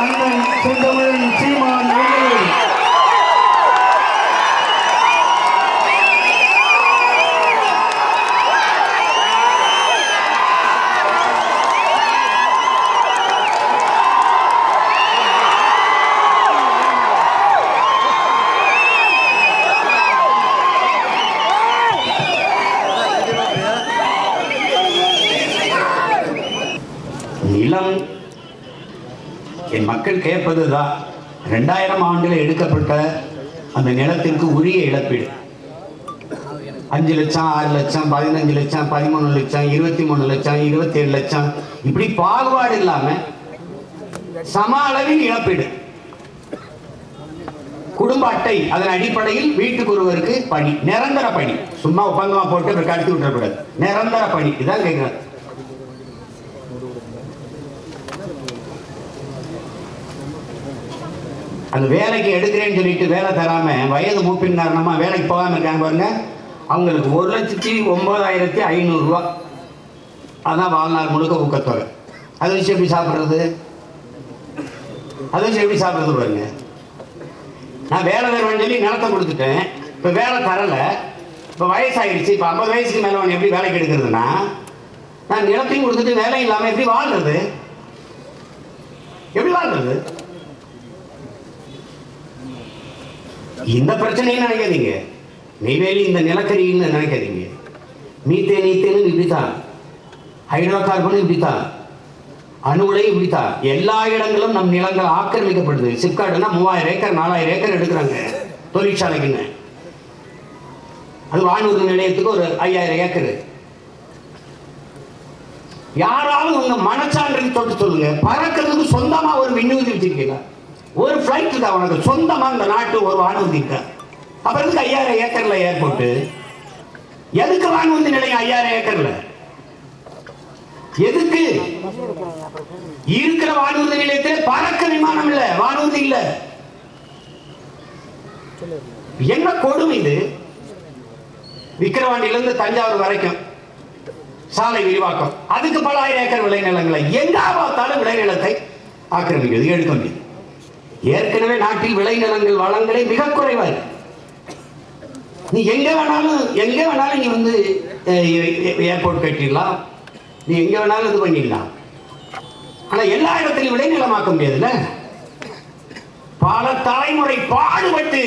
அந்த செந்தமிழ் என் மக்கள் கேட்பது தான் ரெண்டாயிரம் ஆண்டில் எடுக்கப்பட்ட அந்த நிலத்திற்கு உரிய இழப்பீடு. அஞ்சு லட்சம் ஆறு லட்சம் பதினஞ்சு லட்சம் பதிமூணு லட்சம் இருபத்தி மூணு லட்சம் இருபத்தி ஏழு லட்சம். இப்படி பாகுபாடு இல்லாம சம அளவில் இழப்பீடு. குடும்ப அட்டை அதன் அடிப்படையில் வீட்டுக்கு ஒருவருக்கு பணி. நிரந்தர பணி. சும்மா ஒப்பந்தமா போட்டு கடத்தி விட்டுறக்கூடாது. நிரந்தர பணி. இதான் கேட்கிறேன் அந்த வேலைக்கு எடுக்கிறேன்னு சொல்லிட்டு வேலை தராம வயது மூப்பின் காரணமா வேலைக்கு போகாம இருக்காங்க பாருங்க. அவங்களுக்கு ஒரு லட்சத்தி ஒன்பதாயிரத்தி ஐநூறுரூவா அதான் வாழ்நாள் முழுக்க ஊக்கத்தொகை. அதை வச்சு எப்படி சாப்பிட்றது? அதை வச்சு எப்படி சாப்பிட்றது பாருங்க. நான் வேலை தருவேன்னு சொல்லி நிலத்தை கொடுத்துட்டேன். இப்போ வேலை தரலை. இப்போ வயசாகிடுச்சு இப்போ ஐம்பது வயசுக்கு மேலே எப்படி வேலைக்கு எடுக்கிறதுனா நான் நிலத்தையும் கொடுத்துட்டு வேலை இல்லாமல் எப்படி வாழ்றது? எப்படி வாழ்றது? இந்த பிரச்சனையும் நினைக்காதீங்க. நெய்வேலி இந்த நிலக்கரின்னு நினைக்காதீங்க. மீத்தேன் நீத்தேனும் இப்படித்தான். ஹைட்ரோ கார்பனும் இப்படித்தான். அணுகுலையும் இப்படித்தான். எல்லா இடங்களும் நம் நிலங்கள் ஆக்கிரமிக்கப்படுது. சிப்காடுனா மூவாயிரம் ஏக்கர் நாலாயிரம் ஏக்கர் எடுக்கிறாங்க. தொழிற்சாலைக்குன்னு அது வானூர்தி நிலையத்துக்கு ஒரு ஐயாயிரம் ஏக்கர். யாராவது உங்க மனச்சான்றுக்கு தொட்டு சொல்லுங்க. பறக்கிறதுக்கு சொந்தமா ஒரு விண்ணூதி வச்சிருக்கீங்களா? ஒரு ஃப்ளைட் தான் உனக்கு சொந்தமாக இந்த நாட்டு ஒரு வானூர்தி அப்புறம் எதுக்கு ஐயாயிரம் ஏக்கர்ல ஏர்போர்ட் எதுக்கு வானூர்தி நிலையம் ஐயாயிரம் ஏக்கர்ல? எதுக்கு? இருக்கிற வானூர்தி நிலையத்தில் பறக்க விமானம் இல்ல வானூர்தி இல்ல. என்ன கொடுமை இது? விக்கிரவாண்டியிலிருந்து தஞ்சாவூர் வரைக்கும் சாலை விரிவாக்கம். அதுக்கு பல ஆயிரம் ஏக்கர் விளைநிலங்களை எங்க பார்த்தாலும் விளைநிலத்தை ஆக்கிரமிக்கிறது? எடுக்க முடியும் ஏற்கனவே நாட்டில் விளைநிலங்கள் வளங்களே மிக குறைவா நீ எங்க வேணாலும் எங்க வேணாலும் நீ வந்து ஏர்போர்ட் கட்டிடலாம். நீ எங்க வேணாலும் இது பண்ணிடலாம். ஆனா எல்லா இடத்திலும் விளைநிலமாக்க முடியாதுல்ல? பல தலைமுறை பாடுபட்டு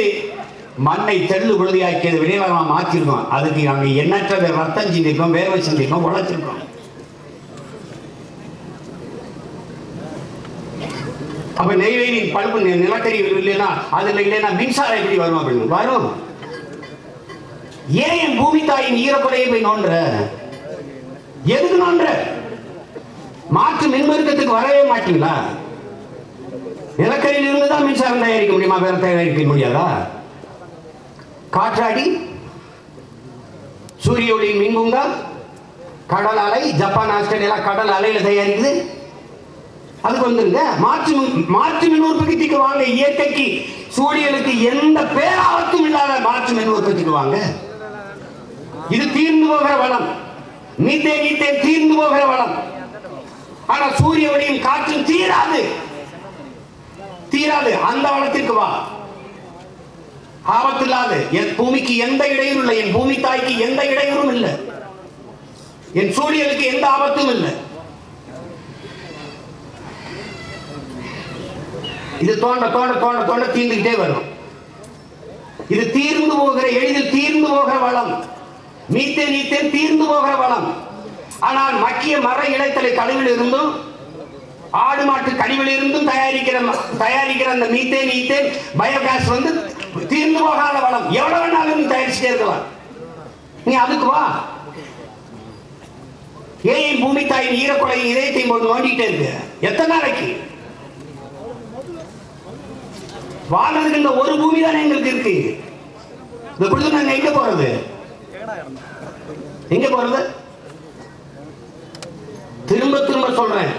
மண்ணை தெள்ளு விழுதியாக்கியது விளைநிலமா மாற்றிருக்கோம் அதுக்கு நாங்கள் எண்ணற்ற ரத்தம் சிந்திருக்கோம் வேர்வை சிந்திருக்கோம் உழைச்சிருக்கோம். அப்ப நெய்வேலி பழுப்பு நிலக்கரி இல்லைன்னா அதுல இல்லைன்னா மின்சாரம் எப்படி வரும் அப்படின்னு? வரும். ஏன் என் பூமி தாயின் ஈரக்குறையை போய் நோண்டுற? எதுக்கு நோண்டுற? மாற்று மின்மருக்கத்துக்கு வரவே மாட்டீங்களா? நிலக்கரியில் இருந்து தான் மின்சாரம் தயாரிக்க முடியுமா? வேற தயாரிக்க முடியாதா? காற்றாடி சூரிய ஒளியின் மின்பூங்கா கடல் அலை ஜப்பான் ஆஸ்திரேலியா கடல் அலையில தயாரிக்குது. அதுக்கு வந்துருங்க. மாற்று மாற்று மின் உற்பத்திக்கு வாங்க. இயற்கைக்கு சூரியனுக்கு எந்த பேராபத்தும் இல்லாத மாற்று மின் உற்பத்திக்கு வாங்க. இது தீர்ந்து போகிற வளம். நீத்தே நீத்தே தீர்ந்து போகிற வளம். ஆனா சூரிய ஒளியும் காற்றும் தீராது. தீராது. அந்த வளத்திற்கு வா. ஆபத்தில்லாது என் பூமிக்கு எந்த இடையூறும் இல்லை. என் பூமி தாய்க்கு எந்த இடையூறும் இல்லை. என் சூரியனுக்கு எந்த ஆபத்தும் இல்லை. இது தோண்ட தோண்ட தோண்ட தோண்ட தீர்ந்துகிட்டே வரும். இது தீர்ந்து போகிற எளிதில் தீர்ந்து போகிற வளம். மீத்தே நீத்தே தீர்ந்து போகிற வளம். ஆனால் மக்கிய மர இலைத்தலை கழிவில் இருந்தும் ஆடு மாட்டு கழிவில் இருந்தும் தயாரிக்கிற தயாரிக்கிற அந்த மீத்தேன் நீத்தே பயோகேஸ் வந்து தீர்ந்து போகாத வளம். எவ்வளவு வேணாலும் தயாரிச்சுட்டே இருக்கலாம். நீ அதுக்கு வா. ஏன் பூமி தாயின் ஈரக்குலையின் இதயத்தையும் போது நோண்டிக்கிட்டே இருக்கு? எத்தனை நாளைக்கு? வாழ்றதுக்கு இந்த ஒரு பூமி தானே எங்களுக்கு இருக்கு. இந்த கொடுத்து நாங்க எங்க போறது? எங்க போறது? திரும்ப திரும்ப சொல்றேன்.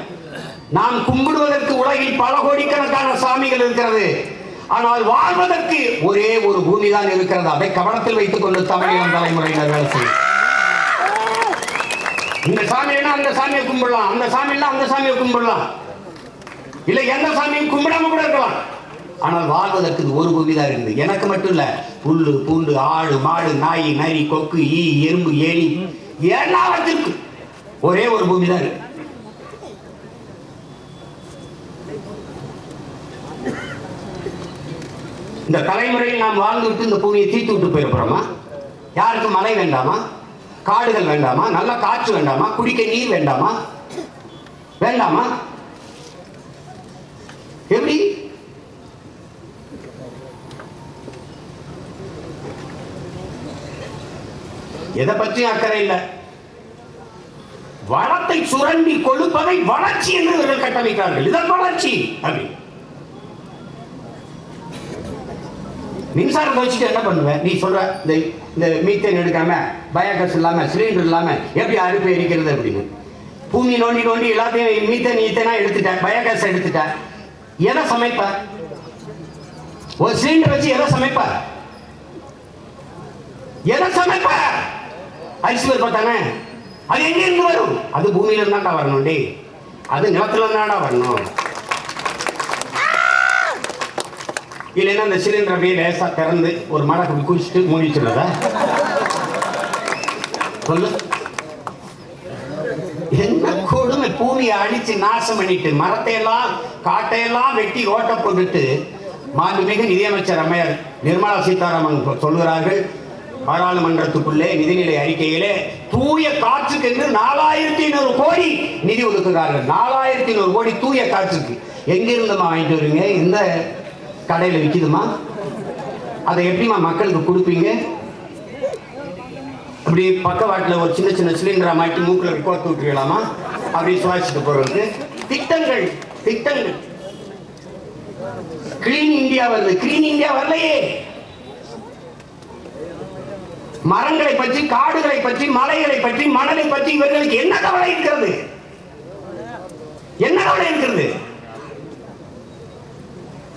நாம் கும்பிடுவதற்கு உலகில் பல கோடிக்கணக்கான சாமிகள் இருக்கிறது. ஆனால் வாழ்வதற்கு ஒரே ஒரு பூமி தான் இருக்கிறது. அதை கவனத்தில் வைத்துக் கொண்டு தமிழகம் தலைமுறையினர் வேலை செய்யும். இந்த சாமினா அந்த சாமியை கும்பிடலாம். அந்த சாமினா அந்த சாமியை கும்பிடலாம். இல்லை எந்த சாமியும் கும்பிடாம கூட இருக்கலாம். ஆனால் வாழ்வதற்கு இது ஒரு பூமி தான் இருக்குது எனக்கு மட்டும் இல்லை புல்லு பூண்டு ஆடு மாடு நாய் நரி கொக்கு ஈ எறும்பு ஏணி எல்லாவற்றிற்கும் ஒரே ஒரு பூமி தான் இருக்கு. இந்த தலைமுறையில் நாம் வாழ்ந்து விட்டு இந்த பூமியை தீர்த்து விட்டு போயிருக்கிறோமா யாருக்கு மழை வேண்டாமா? காடுகள் வேண்டாமா? நல்ல காற்று வேண்டாமா? குடிக்க நீர் வேண்டாமா? வேண்டாமா? எப்படி? எதை பற்றியும் அக்கறை இல்லை. வளத்தை சுரண்டி கொழுப்பதை வளர்ச்சி என்று இவர்கள் கட்டமைத்தார்கள். இதன் வளர்ச்சி. அப்படி. மின்சாரம் வச்சுட்டு என்ன பண்ணுவேன்? நீ சொல்ற இந்த இந்த மீத்தேன் எடுக்காம பயோகஸ் இல்லாம சிலிண்டர் இல்லாம எப்படி அறுப்பு எரிக்கிறது அப்படின்னு. பூமி நோண்டி நோண்டி எல்லாத்தையும் மீத்தேன் ஈத்தேனா எடுத்துட்டேன். பயோகேஸ் எடுத்துட்டேன். எதை சமைப்ப? ஒரு சிலிண்டர் வச்சு எதை சமைப்ப? எதை சமைப்ப? ஐஸ்வர் பருப்பா அது எங்கே இருந்து வரும்? அது பூமியில இருந்தாண்டா வரணும் டேய். அது நிலத்துல இருந்தாண்டா வரணும். இல்லைன்னா அந்த சிலிண்டர் அப்படியே லேசா திறந்து ஒரு மடக்கு குடிச்சிட்டு மூடி வச்சுடுறதா? சொல்லு. என்ன கொடுமை? பூமியை அழிச்சு நாசம் பண்ணிட்டு மரத்தை எல்லாம் காட்டை எல்லாம் வெட்டி ஓட்ட போட்டுட்டு மாண்புமிகு நிதியமைச்சர் அம்மையார் நிர்மலா சீதாராமன் சொல்கிறார்கள் பாராளுமன்றத்துக்குள்ளே நிதிநிலை அறிக்கையிலே தூய காற்றுக்கு என்று நாலாயிரத்தி ஐநூறு கோடி நிதி ஒதுக்குகிறார்கள். நாலாயிரத்தி ஐநூறு கோடி தூய காற்றுக்கு. எங்கிருந்துமா வாங்கிட்டு வருவீங்க? எந்த கடையில் விற்கிதுமா அதை எப்படிம்மா மக்களுக்கு கொடுப்பீங்க? இப்படி பக்கவாட்டில் ஒரு சின்ன சின்ன சிலிண்டரை மாட்டி மூக்கில் கோர்த்து விட்டுக்கலாமா அப்படி சுவாசிட்டு போகிறது திட்டங்கள் திட்டங்கள். கிளீன் இந்தியா வருது. கிளீன் இந்தியா வரலையே. மரங்களை பற்றி காடுகளை பற்றி மலைகளை பற்றி மணலை பற்றி இவர்களுக்கு என்ன கவலை இருக்கிறது? என்ன கவலை இருக்கிறது?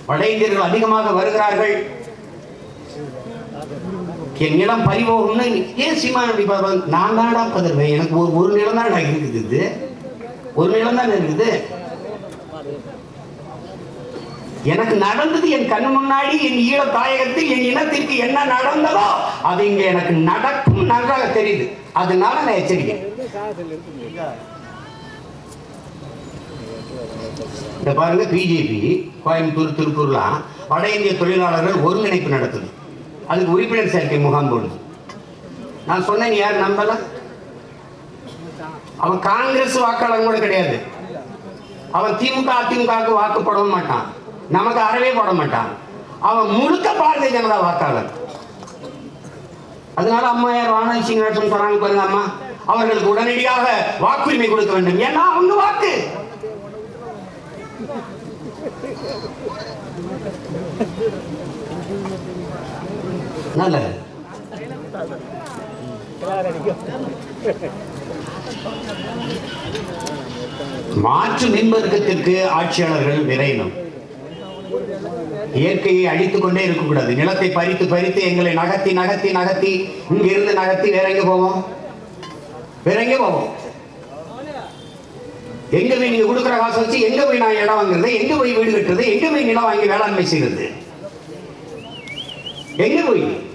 வட இந்தியர்கள் அதிகமாக வருகிறார்கள். என் நிலம் பறிபோகும்னு ஏன் சீமான் நான் தான்டா பதர்வேன் எனக்கு ஒரு ஒரு நிலம் தான் இருக்குது இது. ஒரு நிலம் தான் இருக்குது? எனக்கு நடந்தது என் கண் முன்னாடி என் ஈழ தாயகத்தில் என் இனத்திற்கு என்ன நடந்ததோ அது இங்க எனக்கு நடக்கும் நன்றாக தெரியுது. அதனால நான் எச்சரிக்கை. இந்த பாருங்க பிஜேபி கோயம்புத்தூர் திருப்பூர்லாம் வட இந்திய தொழிலாளர்கள் ஒருங்கிணைப்பு நடத்துது. அதுக்கு உறுப்பினர் சேர்க்கை முகாம் போடுது. நான் சொன்னேன் யார் நம்பல? அவன் காங்கிரஸ் வாக்காளர் கூட கிடையாது. அவன் திமுக அதிமுகவுக்கு வாக்கு போடவும் மாட்டான். நமக்கு அறவே போட மாட்டான். அவன் முழுக்க பாரதிய ஜனதா வாக்காளர். அதனால அம்மா யார் வானதி சீனிவாசன் சொன்னாங்க பாருங்க அம்மா. அவர்களுக்கு உடனடியாக வாக்குரிமை கொடுக்க வேண்டும். ஏன்னா அவங்க வாக்கு. நல்லது. மாற்று மின்வர்க்கத்திற்கு ஆட்சியாளர்கள் விரையணும். இயற்கையை அழித்துக் கொண்டே இருக்கக்கூடாது. நிலத்தை பறித்து பறித்து எங்களை நகர்த்தி நகர்த்தி நகர்த்தி இங்கிருந்து நகர்த்தி வேற எங்க போவோம்? வேற எங்க போவோம்? எங்க போய் நீங்க கொடுக்குற காசு வச்சு எங்க போய் நான் இடம் வாங்குறது? எங்க போய் வீடு கட்டுறது? எங்க போய் நிலம் வாங்கி வேளாண்மை செய்யறது? எங்க போய்?